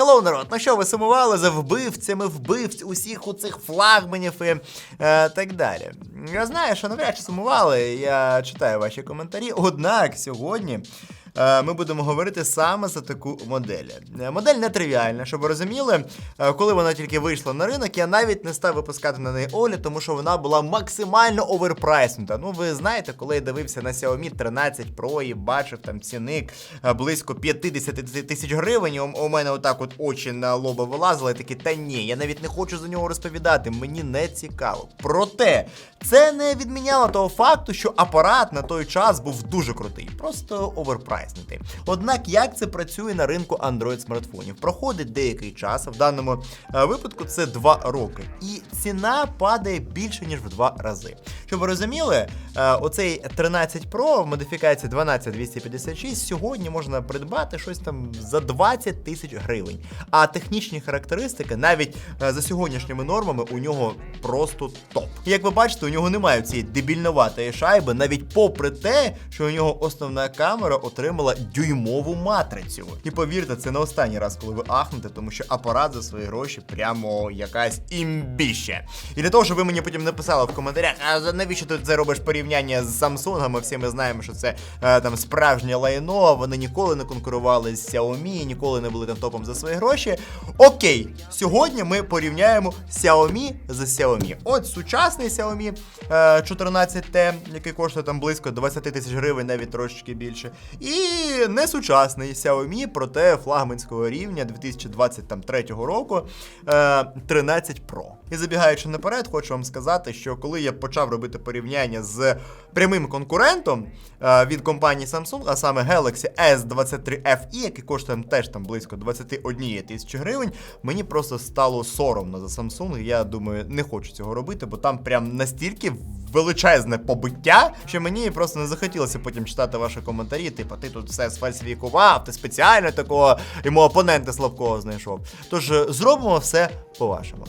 Хеллоу, народ, ну що ви сумували за вбивцями вбивць усіх у цих флагманів і е, так далі. Я знаю, що навряд чи сумували, я читаю ваші коментарі. Однак сьогодні. Е, Ми будемо говорити саме за таку модель. Е, Модель нетривіальна, щоб ви розуміли, Е, коли вона тільки вийшла на ринок, я навіть не став випускати на неї огляд, тому що вона була максимально оверпрайснута. Ну, ви знаєте, коли я дивився на Xiaomi 13 Pro і бачив там ціник близько 50 тисяч гривень, у мене отак от очі на лоба вилазили, такі, та ні, я навіть не хочу за нього розповідати, мені не цікаво. Проте, це не відміняло того факту, що апарат на той час був дуже крутий, просто оверпрайснутий. Однак, як це працює на ринку Android смартфонів? Проходить деякий час, в даному е, випадку це 2 роки, і ціна падає більше ніж в 2 рази. Щоб ви розуміли, е, оцей 13 Pro в модифікації 12256 сьогодні можна придбати щось там за 20 тисяч гривень. А технічні характеристики навіть е, за сьогоднішніми нормами у нього просто топ. Як ви бачите, у нього немає цієї дебільноватої шайби, навіть попри те, що у нього основна камера отримала дюймову матрицю. І повірте, це не останній раз, коли ви ахнете, тому що апарат за свої гроші прямо якась імбіще. І для того, щоб ви мені потім написали в коментарях, а навіщо ти це робиш порівняння з Samsung? Ми всі ми знаємо, що це е, там справжнє лайно. Вони ніколи не конкурували з Xiaomi, ніколи не були там топом за свої гроші. Окей, сьогодні ми порівняємо Xiaomi з Xiaomi. От сучасний Xiaomi е, 14T, який коштує там близько 20 тисяч гривень, навіть трошечки більше. І несучасний Xiaomi, проте флагманського рівня 2023 року е, 13 Pro. І забігаючи наперед, хочу вам сказати, що коли я почав робити порівняння з прямим конкурентом е, від компанії Samsung, а саме Galaxy S23 FE, який коштує теж там близько 21 тисячі гривень, мені просто стало соромно за Samsung. Я думаю, не хочу цього робити, бо там прям настільки величезне побиття, що мені просто не захотілося потім читати ваші коментарі. Типу, ти тут все сфальсифікував, ти спеціально такого йому опонента слабкого знайшов. Тож е, зробимо все по-вашому.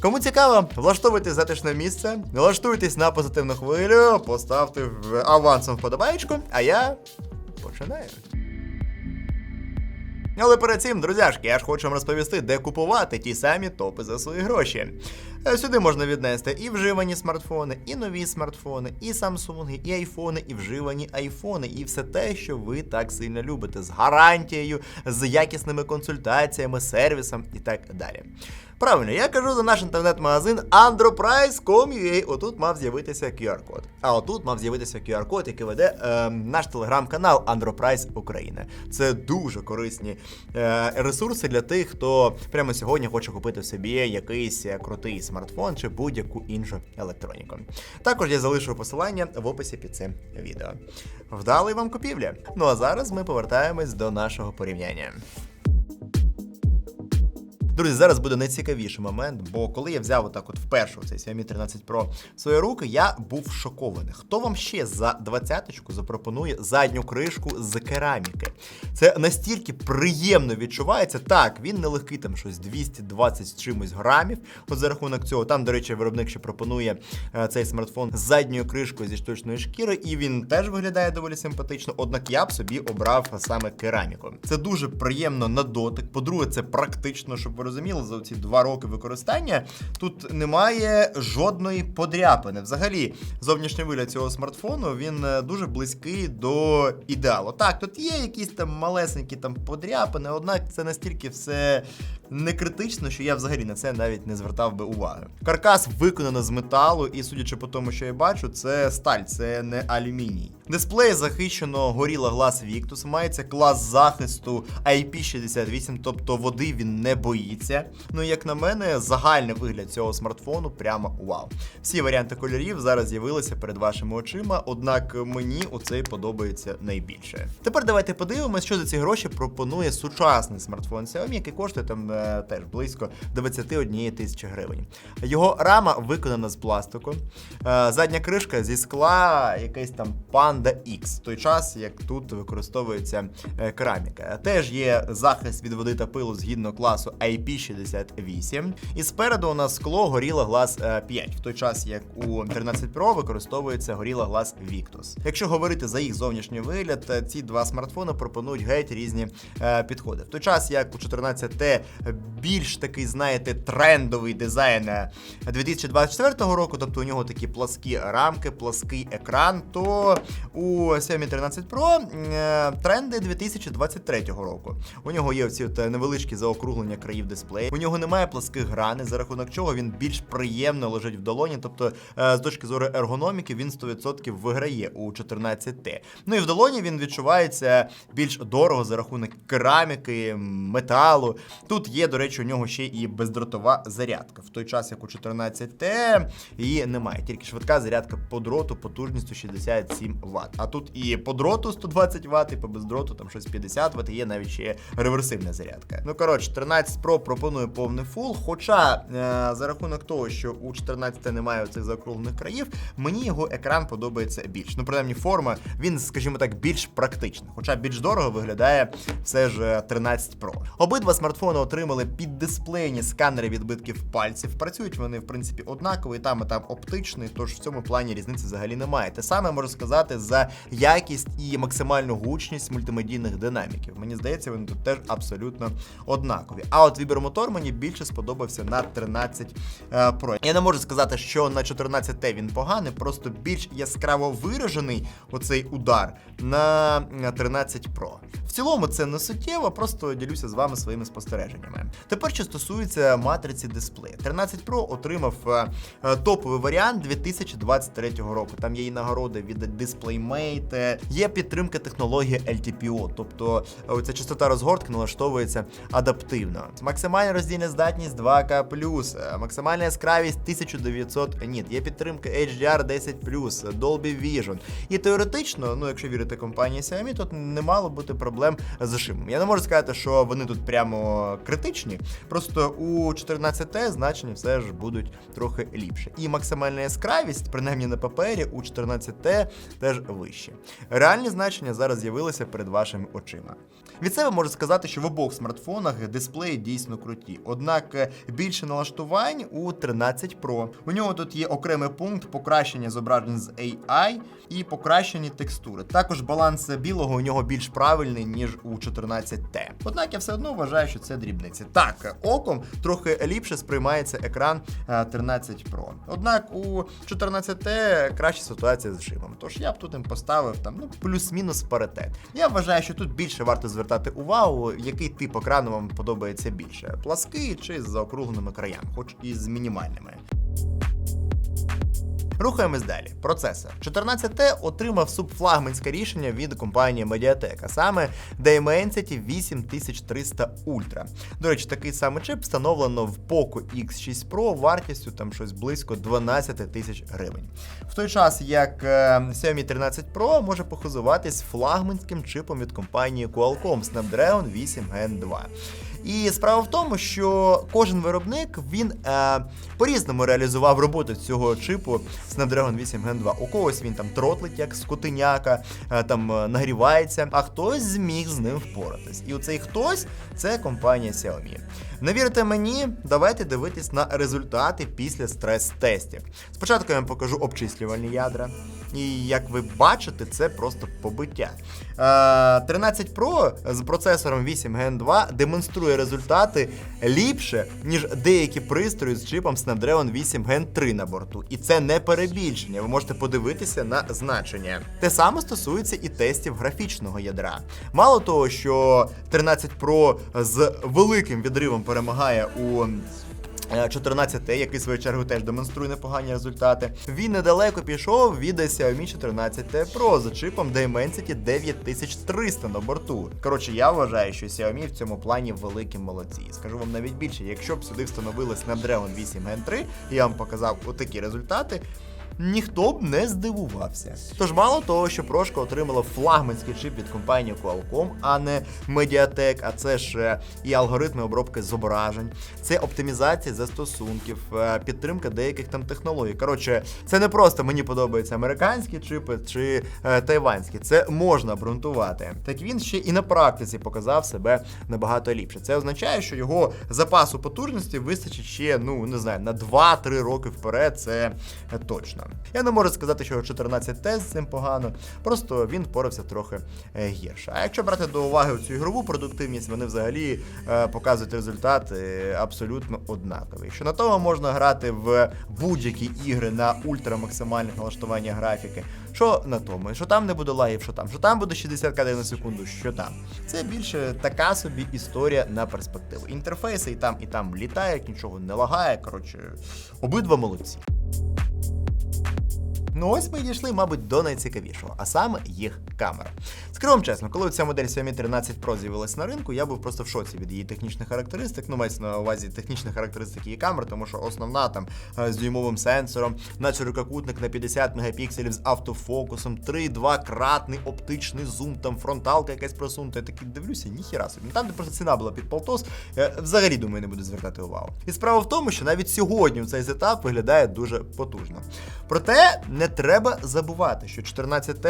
Кому цікаво, влаштовуйтесь затишне місце, налаштуйтесь на позитивну хвилю, поставте в авансом вподобаєчку, а я починаю. Але перед цим, друзяшки, я ж хочу вам розповісти, де купувати ті самі топи за свої гроші. Е, Сюди можна віднести і вживані смартфони, і нові смартфони, і Samsung, і айфони, і вживані айфони, і все те, що ви так сильно любите, з гарантією, з якісними консультаціями, сервісом і так далі. Правильно, я кажу за наш інтернет-магазин androprice.com.ua. Отут мав з'явитися QR-код. А отут мав з'явитися QR-код, який веде е, наш телеграм-канал Androprice Україна. Це дуже корисні е, ресурси для тих, хто прямо сьогодні хоче купити собі якийсь е, крутий смартфон чи будь-яку іншу електроніку. Також я залишу посилання в описі під цим відео. Вдалої вам купівля! Ну а зараз ми повертаємось до нашого порівняння. Друзі, зараз буде найцікавіший момент, бо коли я взяв отак от вперше цей Xiaomi 13 Pro в свої руки, я був шокований. Хто вам ще за двадцяточку запропонує задню кришку з кераміки? Це настільки приємно відчувається. Так, він нелегкий, там щось 220 з чимось грамів. От за рахунок цього, там, до речі, виробник ще пропонує е, цей смартфон з задньою кришкою зі штучної шкіри, і він теж виглядає доволі симпатично. Однак я б собі обрав саме кераміку. Це дуже приємно на дотик. По-друге, це практично, щоб ви розуміли, за ці два роки використання тут немає жодної подряпини. Взагалі, зовнішній вигляд цього смартфону він е, дуже близький до ідеалу. Так, тут є якісь там малесенькі там подряпини, однак це настільки все не критично, що я взагалі на це навіть не звертав би уваги. Каркас виконано з металу, і судячи по тому, що я бачу, це сталь, це не алюміній. Дисплей захищено Gorilla Glass Victus, мається клас захисту IP68, тобто води він не боїться. Ну, як на мене, загальний вигляд цього смартфону прямо вау. Всі варіанти кольорів зараз з'явилися перед вашими очима, однак мені оцей подобається найбільше. Тепер давайте подивимося, що за ці гроші пропонує сучасний смартфон Xiaomi, який коштує там е, теж близько 21 тисячі гривень. Його рама виконана з пластику, е, задня кришка зі скла, якийсь там Panda X, в той час як тут використовується е, кераміка. Теж є захист від води та пилу згідно класу IP68. І спереду у нас скло Gorilla Glass 5, в той час як у 13 Pro використовується Gorilla Glass Victus. Якщо говорити за їх зовнішній вигляд, е, ці два смартфони пропонують геть різні е, підходи. В той час як у 14T більш такий, знаєте, трендовий дизайн е, 2024 року, тобто у нього такі пласкі рамки, плаский екран, то у Xiaomi 13 Pro е, тренди 2023 року. У нього є ці невеличкі заокруглення країв дисплею. У нього немає пласких граней, за рахунок чого він більш приємно лежить в долоні. Тобто, е, з точки зору ергономіки, він 100% виграє у 14T. Ну і в долоні він відчувається більш дорого за рахунок кераміки, металу. Тут є, до речі, у нього ще і бездротова зарядка. В той час, як у 14T, її немає. Тільки швидка зарядка по дроту потужністю 67 Вт. А тут і по дроту 120 Вт, і по бездроту там щось 50 Вт, є навіть ще реверсивна зарядка. Ну коротше, 13 Pro пропонує повний фул. Хоча е, за рахунок того, що у 14 немає цих закруглених країв, мені його екран подобається більш. Ну, принаймні, форма, він, скажімо так, більш практичний. Хоча більш дорого виглядає все ж е, 13 Pro. Обидва смартфони отримали піддисплейні сканери відбитків пальців. Працюють вони, в принципі, однаково, і там, і там оптичний, тож в цьому плані різниці взагалі немає. Те саме можу сказати за якість і максимальну гучність мультимедійних динаміків. Мені здається, вони тут теж абсолютно однакові. А от вібромотор мені більше сподобався на 13 е, Pro. Я не можу сказати, що на 14T він поганий, просто більш яскраво виражений оцей удар на 13 Pro. В цілому це не суттєво, просто ділюся з вами своїми спостереженнями. Тепер, що стосується матриці дисплею. 13 Pro отримав е, е, топовий варіант 2023 року. Там є і нагороди від DisplayMate, е, є підтримка технології LTPO, тобто е, ця частота розгортки налаштовується адаптивно. Максимальна роздільна здатність 2К+, е, максимальна яскравість 1900 ніт, є підтримка HDR 10+, Dolby Vision. І теоретично, ну якщо вірити компанії Xiaomi, тут не мало бути проблем з шимом. Я не можу сказати, що вони тут прямо критичні. Просто у 14T значення все ж будуть трохи ліпше. І максимальна яскравість, принаймні на папері, у 14T теж вище. Реальні значення зараз з'явилися перед вашими очима. Від себе можу сказати, що в обох смартфонах дисплеї дійсно круті. Однак е, більше налаштувань у 13 Pro. У нього тут є окремий пункт покращення зображень з AI і покращені текстури. Також баланс білого у нього більш правильний, ніж у 14T. Однак я все одно вважаю, що це дрібниці. Так, оком трохи ліпше сприймається екран е, 13 Pro. Однак у 14T краща ситуація з шимом. Тож я б тут їм поставив там ну плюс-мінус паритет. Я вважаю, що тут більше варто звертати увагу, який тип екрану вам подобається більше: плаский чи з заокругленими краями, хоч і з мінімальними. Рухаємось далі. Процесор 14T отримав субфлагманське рішення від компанії Mediatek, а саме Dimensity 8300 Ultra. До речі, такий самий чип встановлено в Poco X6 Pro вартістю там щось близько 12 тисяч гривень. В той час як е, Xiaomi 13 Pro може похизуватись флагманським чипом від компанії Qualcomm Snapdragon 8 Gen 2. І справа в тому, що кожен виробник він е, по-різному реалізував роботу цього чипу Snapdragon 8 Gen 2. У когось він там тротлить, як скотиняка, е, там е, нагрівається, а хтось зміг з ним впоратись. І оцей хтось це компанія Xiaomi. Не вірите мені? Давайте дивитись на результати після стрес-тестів. Спочатку я вам покажу обчислювальні ядра. І як ви бачите, це просто побиття. Е, 13 Pro з процесором 8 Gen 2 демонструє результати ліпше, ніж деякі пристрої з чипом Snapdragon 8 Gen 3 на борту. І це не перебільшення. Ви можете подивитися на значення. Те саме стосується і тестів графічного ядра. Мало того, що 13 Pro з великим відривом перемагає у. 14T, який в свою чергу теж демонструє непогані результати. Він недалеко пішов від Xiaomi 14T Pro з чипом Dimensity 9300 на борту. Коротше, я вважаю, що Xiaomi в цьому плані великі молодці. Скажу вам навіть більше, якщо б сюди встановили Snapdragon 8 Gen 3, і я вам показав отакі результати. Ніхто б не здивувався. Тож мало того, що прошка отримала флагманський чип від компанії Qualcomm, а не Mediatek, а це ж е, і алгоритми обробки зображень, це оптимізація застосунків, е, підтримка деяких там технологій. Коротше, це не просто мені подобаються американські чипи чи е, тайванські. Це можна обґрунтувати. Так він ще і на практиці показав себе набагато ліпше. Це означає, що його запасу потужності вистачить ще, ну не знаю, на 2-3 роки вперед. Це е, Я не можу сказати, що 14 тест з цим погано, просто він впорався трохи е, гірше. А якщо брати до уваги цю ігрову продуктивність, вони взагалі е, показують результати е, абсолютно однакові. Що на тому можна грати в будь-які ігри на ультрамаксимальних налаштуваннях графіки. Що на тому, що там не буде лагів, що там, що там буде 60 кадрів на секунду, що там. Це більше така собі історія на перспективу. Інтерфейси і там, і там літають, нічого не лагає. Коротше, обидва молодці. Ну ось ми дійшли, мабуть, до найцікавішого, а саме їх камера. Скажу вам чесно, коли ця модель Xiaomi 13 Pro з'явилась на ринку, я був просто в шоці від її технічних характеристик. Ну, мається на увазі технічних характеристик її камер, тому що основна там е, з дюймовим сенсором, на ширококутник на 50 мегапікселів з автофокусом, 3-2 кратний оптичний зум, там фронталка якась просунута. Я такий дивлюся, ніхіра собі. Там, де просто ціна була під полтос, я взагалі думаю, не буду звертати увагу. І справа в тому, що навіть сьогодні цей сетап виглядає дуже потужно. Проте не треба забувати, що 14T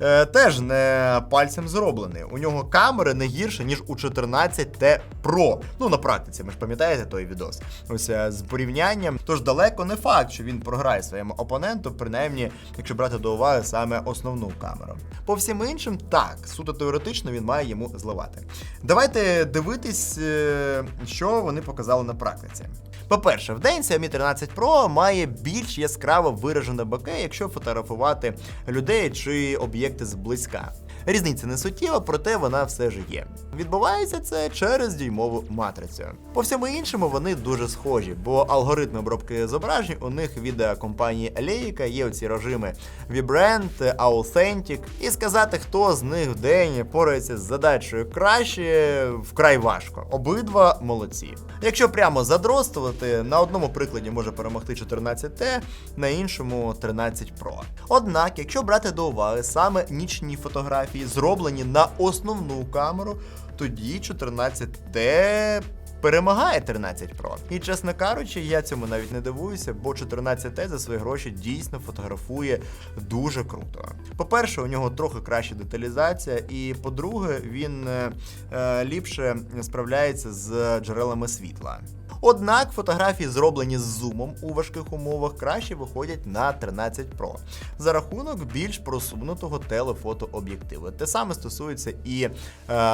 е, теж не пальцем зроблений. У нього камери не гірше, ніж у 14T Pro. Ну, на практиці, ми ж пам'ятаєте той відос. Ось е, з порівнянням. Тож далеко не факт, що він програє своєму опоненту, принаймні, якщо брати до уваги саме основну камеру. По всім іншим, так, суто теоретично він має йому зливати. Давайте дивитись, е, що вони показали на практиці. По-перше, в день Xiaomi 13 Pro має більш яскраво виражене боке, якщо фотографувати людей чи об'єкти зблизька. Різниця не суттєва, проте вона все ж є. Відбувається це через дюймову матрицю. По всьому іншому вони дуже схожі, бо алгоритми обробки зображень у них від е, компанії Leica є оці режими Vibrant, Authentic, і сказати, хто з них в день порається з задачею краще, вкрай важко. Обидва молодці. Якщо прямо задростувати, на одному прикладі може перемогти 14T, на іншому 13 Pro. Однак, якщо брати до уваги саме нічні фотографії, зроблені на основну камеру, тоді 14T перемагає 13 Pro. І чесно кажучи, я цьому навіть не дивуюся, бо 14T за свої гроші дійсно фотографує дуже круто. По-перше, у нього трохи краща деталізація, і по-друге, він е, е, ліпше справляється з джерелами світла. Однак фотографії, зроблені з зумом у важких умовах, краще виходять на 13 Pro за рахунок більш просунутого телефотооб'єктиву. Те саме стосується і е,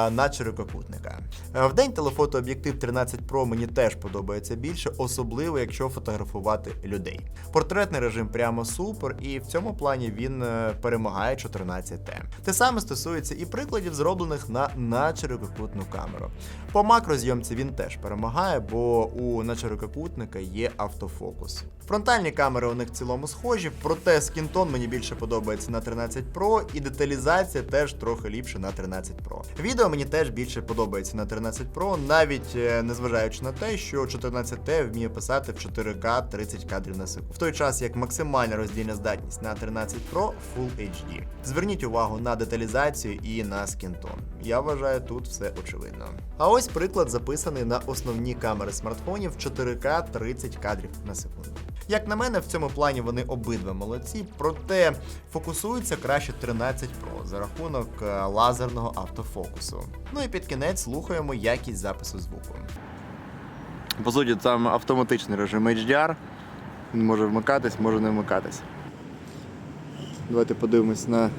надширококутника. Е, В день телефотооб'єктив 13 Pro мені теж подобається більше, особливо якщо фотографувати людей. Портретний режим прямо супер, і в цьому плані він е, перемагає 14T. Те саме стосується і прикладів, зроблених на надширококутну камеру. По макрозйомці він теж перемагає, бо у надширококутника є автофокус. Фронтальні камери у них в цілому схожі, проте скінтон мені більше подобається на 13 Pro, і деталізація теж трохи ліпше на 13 Pro. Відео мені теж більше подобається на 13 Pro, навіть е, незважаючи на те, що 14T вміє писати в 4К 30 кадрів на секунду. В той час як максимальна роздільна здатність на 13 Pro Full HD. Зверніть увагу на деталізацію і на скінтон. Я вважаю, тут все очевидно. А ось приклад записаний на основні камери смартфонів 4К 30 кадрів на секунду. Як на мене, в цьому плані вони обидва молодці, проте фокусуються краще 13 Pro за рахунок лазерного автофокусу. Ну і під кінець слухаємо якість запису звуку. По суті, там автоматичний режим HDR. Він може вмикатись, може не вмикатись. Давайте подивимось на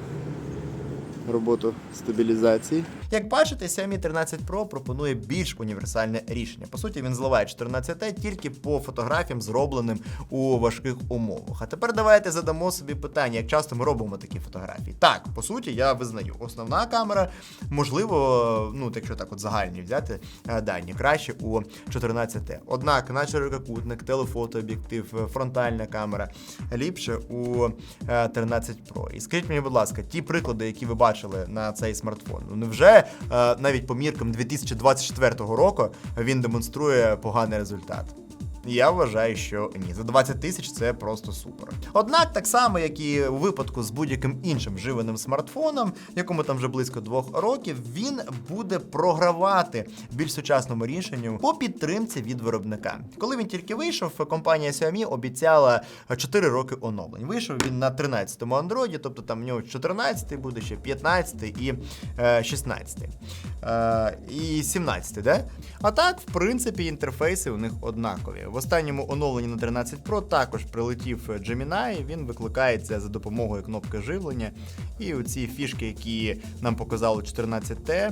роботу стабілізації. Як бачите, Xiaomi 13 Pro пропонує більш універсальне рішення. По суті, він зливає 14T тільки по фотографіям, зробленим у важких умовах. А тепер давайте задамо собі питання, як часто ми робимо такі фотографії. Так, по суті, я визнаю, основна камера, можливо, ну, якщо так от загальні взяти е, дані, краще у 14T. Однак, на ширококутник, телефотооб'єктив, е, фронтальна камера ліпше у е, 13 Pro. І скажіть мені, будь ласка, ті приклади, які ви бачили на цей смартфон, ну невже е, навіть по міркам 2024 року він демонструє поганий результат? Я вважаю, що ні. За 20 тисяч це просто супер. Однак, так само, як і у випадку з будь-яким іншим вживаним смартфоном, якому там вже близько двох років, він буде програвати більш сучасному рішенню по підтримці від виробника. Коли він тільки вийшов, компанія Xiaomi обіцяла 4 роки оновлень. Вийшов він на 13-му Android, тобто там в нього 14 буде ще 15 і е, 16. Е, і 17, да? А так, в принципі, інтерфейси у них однакові. В останньому оновленні на 13 Pro також прилетів Gemini, він викликається за допомогою кнопки живлення. І оці фішки, які нам показали 14T, е,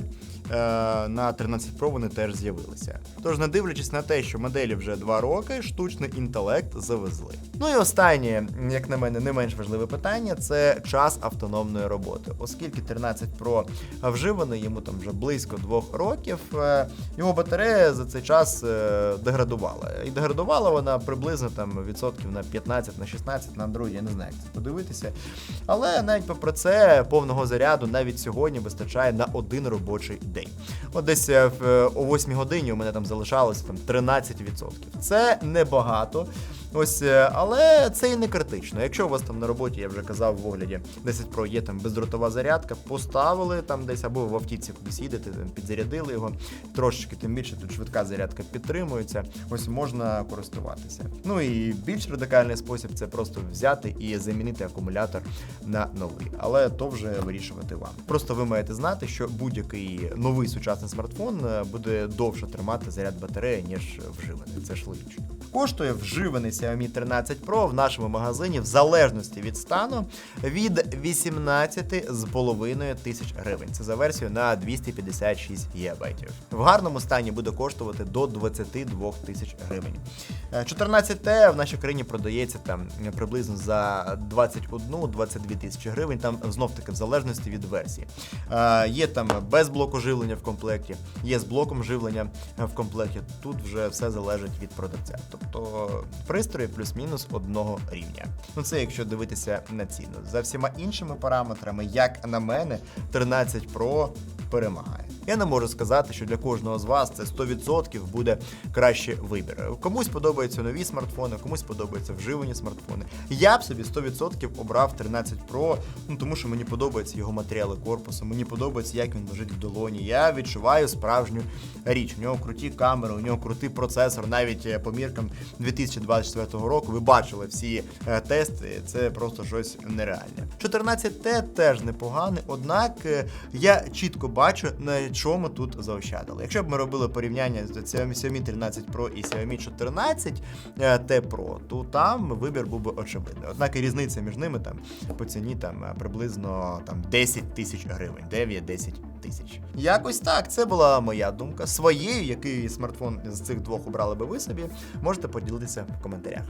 на 13 Pro вони теж з'явилися. Тож, не дивлячись на те, що моделі вже 2 роки, штучний інтелект завезли. Ну і останнє, як на мене, не менш важливе питання це час автономної роботи. Оскільки 13 Pro вживаний, йому там вже близько двох років, е, його батарея за цей час е, деградувала. І деградувала вона приблизно там відсотків на 15, на 16 на Android, я не знаю, як це подивитися. Але навіть попри це, повного заряду навіть сьогодні вистачає на один робочий день. От десь е, е, о 8 годині у мене там залишалося там 13%. Це небагато. Ось, е, але це і не критично. Якщо у вас там на роботі, я вже казав в огляді 10 Pro є там бездротова зарядка, поставили там десь або в автівці кудись їдете, там підзарядили його. Трошечки тим більше тут швидка зарядка підтримується. Ось можна користуватися. Ну і більш радикальний спосіб це просто взяти і замінити акумулятор на новий. Але то вже вирішувати вам. Просто ви маєте знати, що будь-який новий сучасний смартфон е, буде довше тримати заряд батареї, ніж вживаний. Це ж логічно. Коштує вживаний Xiaomi 13 Pro в нашому магазині в залежності від стану від 18,5 тисяч гривень. Це за версію на 256 ГБ. В гарному стані буде коштувати до 22 тисяч гривень. Е, 14T в нашій країні продається там приблизно за 21-22 тисячі гривень. Там знов таки в залежності від версії. Е, Є там без блоку живлення в комплекті, є з блоком живлення в комплекті. Тут вже все залежить від продавця. Тобто пристрої плюс-мінус одного рівня. Ну це якщо дивитися на ціну. За всіма іншими параметрами, як на мене, 13 Pro перемагає. Я не можу сказати, що для кожного з вас це 100% буде кращий вибір. Комусь подобаються нові смартфони, комусь подобаються вживані смартфони. Я б собі 100% обрав 13 Pro, ну тому що мені подобаються його матеріали корпусу, мені подобається, як він лежить в долоні. Я відчуваю справжню річ. У нього круті камери, у нього крутий процесор, навіть е, по міркам 2024 року. Ви бачили всі е, тести. Це просто щось нереальне. 14T теж непоганий, однак е, я чітко бачу, на чому тут заощадили. Якщо б ми робили порівняння з Xiaomi Xiaomi 13 Pro і Xiaomi 14 е, T Pro, то там вибір був би очевидний. Однак і різниця між ними там по ціні там е, приблизно там 10 тисяч гривень, 9-10 тисяч. Якось так, це була моя думка. Своєю, який смартфон з цих двох обрали би ви собі, можете поділитися в коментарях.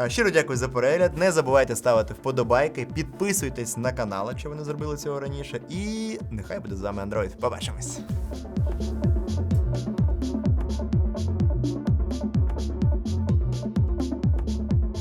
Е, Щиро дякую за перегляд. Не забувайте ставити вподобайки, підписуйтесь на канал, якщо ви не зробили цього раніше. І нехай буде з вами Android. Побачимось.